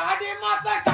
I did my thing.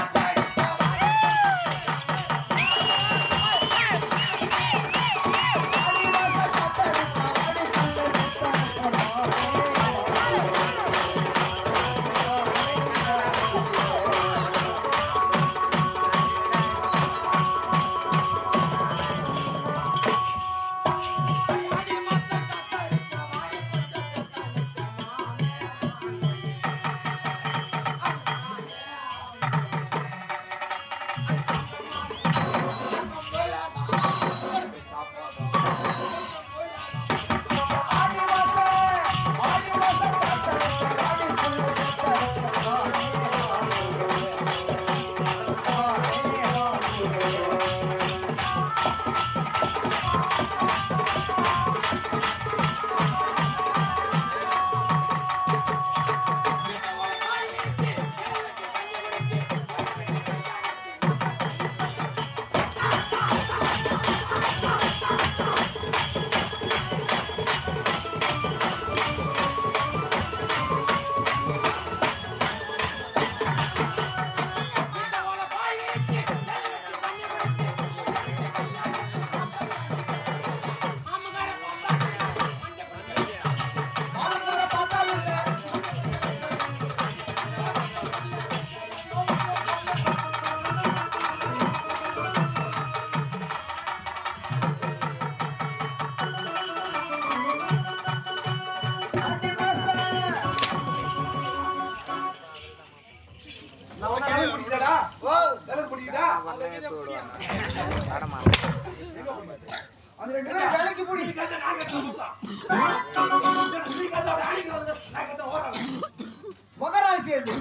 மகராசி அது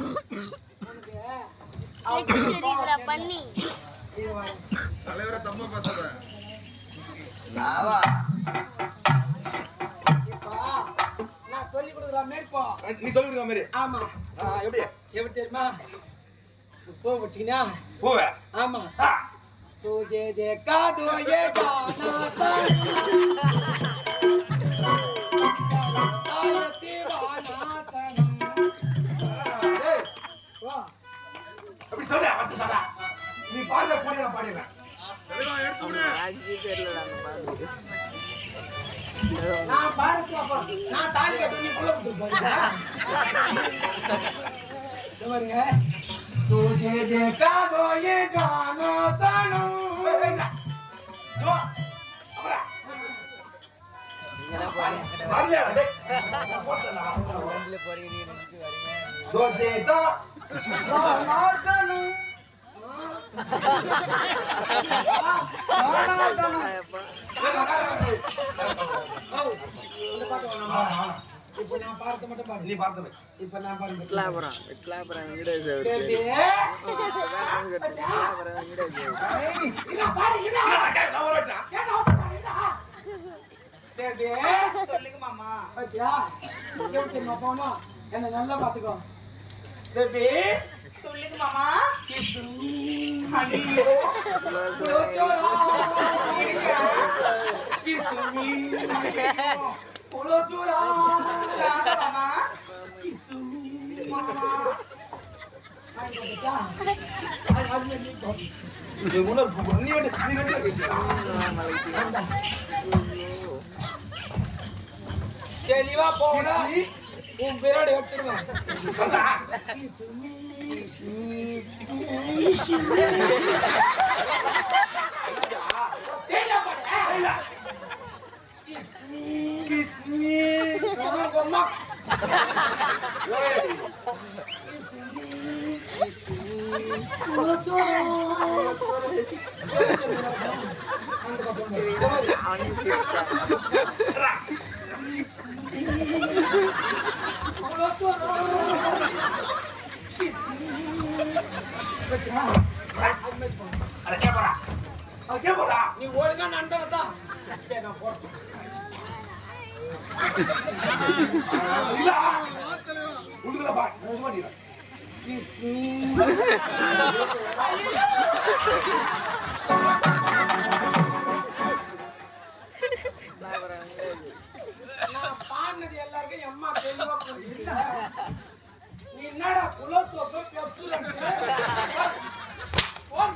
தெரியுதுடா பண்ணி தலைவரை தப்பா பேசாத நாவா நான் சொல்லி கொடுக்குற மேற்போ நீ சொல்லி கொடுக்குற மாதிரி ஆமா ஆ, எப்படி எப்படி தெரியுமா பூ வச்சிக்கினா பூவே ஆமா ஆ, तुझे देखा तो ये जाना सन அப்படி சொல்லு அவன் சொல்ல நீ பாடுற போடி நான் பாடிடுறேன் தலைவா எடுத்து விடு நான் பாரத்ல அப்புறம் நான் தாலி கட்ட நீ புள்ள கொடுத்து போறீங்க இது பாருங்க तुझे देखा तो ये जाना सनम இப்போ நான் பாரத்தை மட்டும் பாடு நீ பார்த்து. இப்போ நான் பாடுறேன் விட்லாபுரம் விட்லாபுரம் வெங்கடேஸ்வரர் பேபி இல்ல பாரு இல்ல நான் கே- நான் வரட்டேன். பேபி சொல்லுங்க மாமா பாத்தியா எப்படி தெரியுமா போனோம் என்ன நல்லா பாத்துக்கோ பேபி சொல்லுங்க மாமா மாமா இது முன்னர் கூப்பிடு. நீ வந்து நீ வந்து கேட்கிறா. தெளிவா போனா உன் பிராடு எடுத்துருவேன் வந்தா? Kiss me. ¿Qué le va a poner? Un verano de otro ¡Gracias! அதை கேட்போடா. நீ ஒழுங்கா நண்டதான் சரி நான் போறேன் இல்ல. பாடினது எல்லாருக்கும் எம்மா தெளிவா புரியுது நீ என்னடா புலோ சோப்பு பெப்சுரன் போன்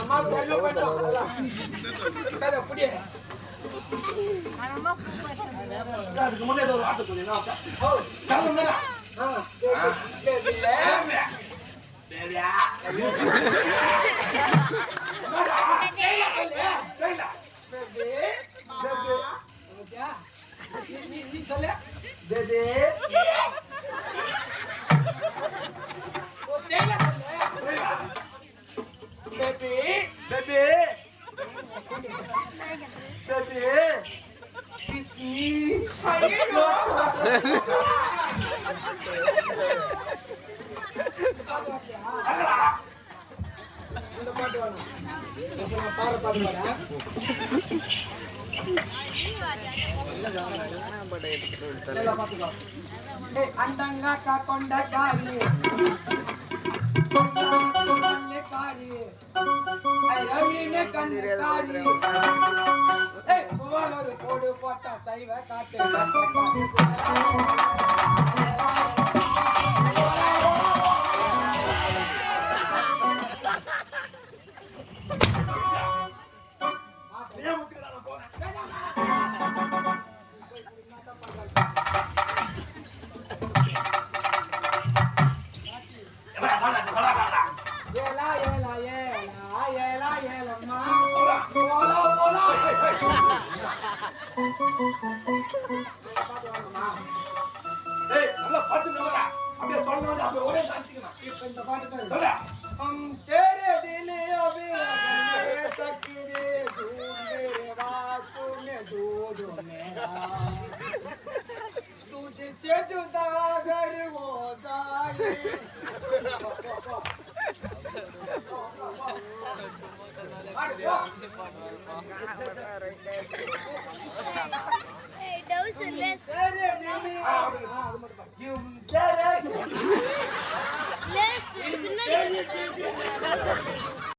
அம்மா அதுக்கு முன்னே ஒரு வார்த்தை நீ சொல்ல అందంగా కాకుండా గాలి కొంచెం కాలి అయ్యనే కన్ను కాలి ఏయ్ పోవాలరు పోడు పోట तेरे दिल अभी रखने झूठ मेरे बात सुने दूध मेरा तुझसे जुदा अगर हो जाए।